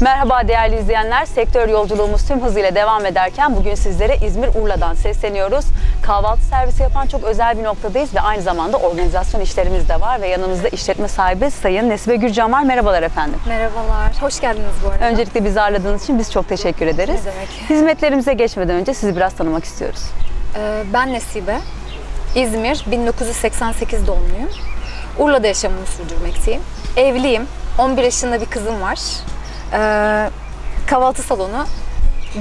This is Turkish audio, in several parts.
Merhaba değerli izleyenler. Sektör yolculuğumuz tüm hızıyla devam ederken bugün sizlere İzmir Urla'dan sesleniyoruz. Kahvaltı servisi yapan çok özel bir noktadayız ve aynı zamanda organizasyon işlerimiz de var ve yanımızda işletme sahibi Sayın Nesibe Gürcan var. Merhabalar efendim. Merhabalar, hoş geldiniz bu arada. Öncelikle bizi ağırladığınız için biz çok teşekkür ederiz. Ne demek. Hizmetlerimize geçmeden önce sizi biraz tanımak istiyoruz. Ee, ben Nesibe, İzmir 1988 doğumluyum. Urla'da yaşamımı sürdürmekteyim. Evliyim, 11 yaşında bir kızım var. Ee, kahvaltı salonu,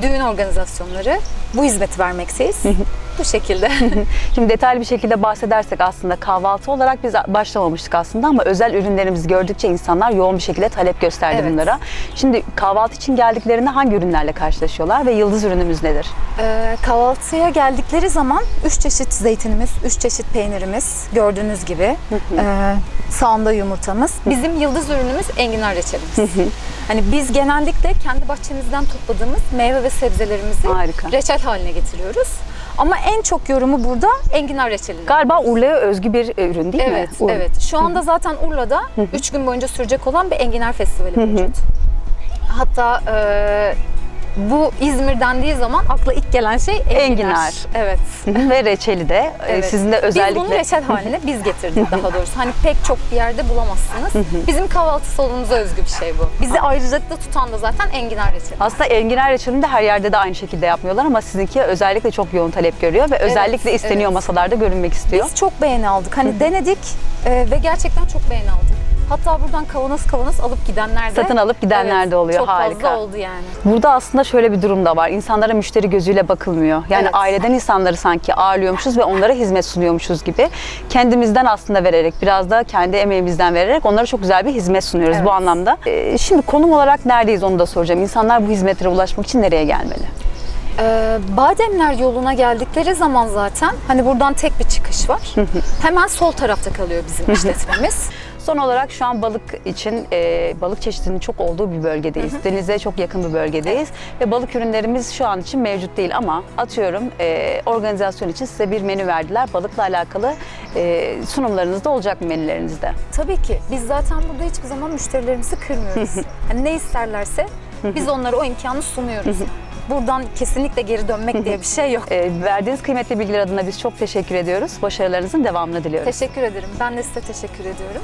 düğün organizasyonları, bu hizmeti vermekteyiz. bu şekilde. Şimdi detaylı bir şekilde bahsedersek aslında kahvaltı olarak biz başlamamıştık aslında ama özel ürünlerimizi gördükçe insanlar yoğun bir şekilde talep gösterdi Evet. bunlara. Şimdi kahvaltı için geldiklerinde hangi ürünlerle karşılaşıyorlar ve yıldız ürünümüz nedir? Ee, kahvaltıya geldikleri zaman 3 çeşit zeytinimiz, 3 çeşit peynirimiz gördüğünüz gibi. Ee, sağında yumurtamız. Bizim yıldız ürünümüz enginar reçelimiz. hani biz genellikle kendi bahçemizden topladığımız meyve ve sebzelerimizi Harika. reçel haline getiriyoruz. Ama en çok yorumu burada enginar reçelinin. Galiba Urla'ya özgü bir e, ürün değil Evet, mi? Ur- evet. Şu anda zaten Urla'da 3 gün boyunca sürecek olan bir enginar festivali mevcut. Hatta e, bu İzmir dendiği zaman akla ilk gelen şey enginar. Enginar. Evet. ve reçeli de e, Evet. sizin de özellikle Biz bunu reçel haline biz getirdik daha doğrusu. Hani pek çok bir yerde bulamazsınız. Bizim kahvaltı salonumuza özgü bir şey bu. Bizi ayrıcalıklı tutan da zaten enginar reçeli. aslında enginar reçelini de her yerde de aynı şekilde yapmıyorlar ama sizinki özellikle çok yoğun talep görüyor ve özellikle isteniyor evet. masalarda görünmek istiyor. Biz çok beğeni aldık. Hani denedik e, ve gerçekten çok beğeni aldık. Hatta buradan kavanoz kavanoz alıp gidenler de Satın alıp gidenler Evet, de oluyor. Çok Harika. fazla oldu yani. Burada aslında şöyle bir durum da var. İnsanlara müşteri gözüyle bakılmıyor. Yani Evet. aileden insanları sanki ağırlıyormuşuz ve onlara hizmet sunuyormuşuz gibi. Kendimizden aslında vererek, biraz da kendi emeğimizden vererek onlara çok güzel bir hizmet sunuyoruz Evet. bu anlamda. Ee, şimdi konum olarak neredeyiz onu da soracağım. İnsanlar bu hizmetlere ulaşmak için nereye gelmeli? Ee, Bademler yoluna geldikleri zaman zaten hani buradan tek bir çıkış var. Hemen sol tarafta kalıyor bizim işletmemiz. Son olarak şu an balık için e, balık çeşidinin çok olduğu bir bölgedeyiz. Denize çok yakın bir bölgedeyiz ve balık ürünlerimiz şu an için mevcut değil ama atıyorum e, organizasyon için size bir menü verdiler. Balıkla alakalı e, sunumlarınız da olacak mı menülerinizde? Tabii ki. Biz zaten burada hiçbir zaman müşterilerimizi kırmıyoruz. Hani ne isterlerse biz onlara o imkanı sunuyoruz. Buradan kesinlikle geri dönmek diye bir şey yok. E, verdiğiniz kıymetli bilgiler adına biz çok teşekkür ediyoruz. Başarılarınızın devamını diliyoruz. Teşekkür ederim. Ben de size teşekkür ediyorum.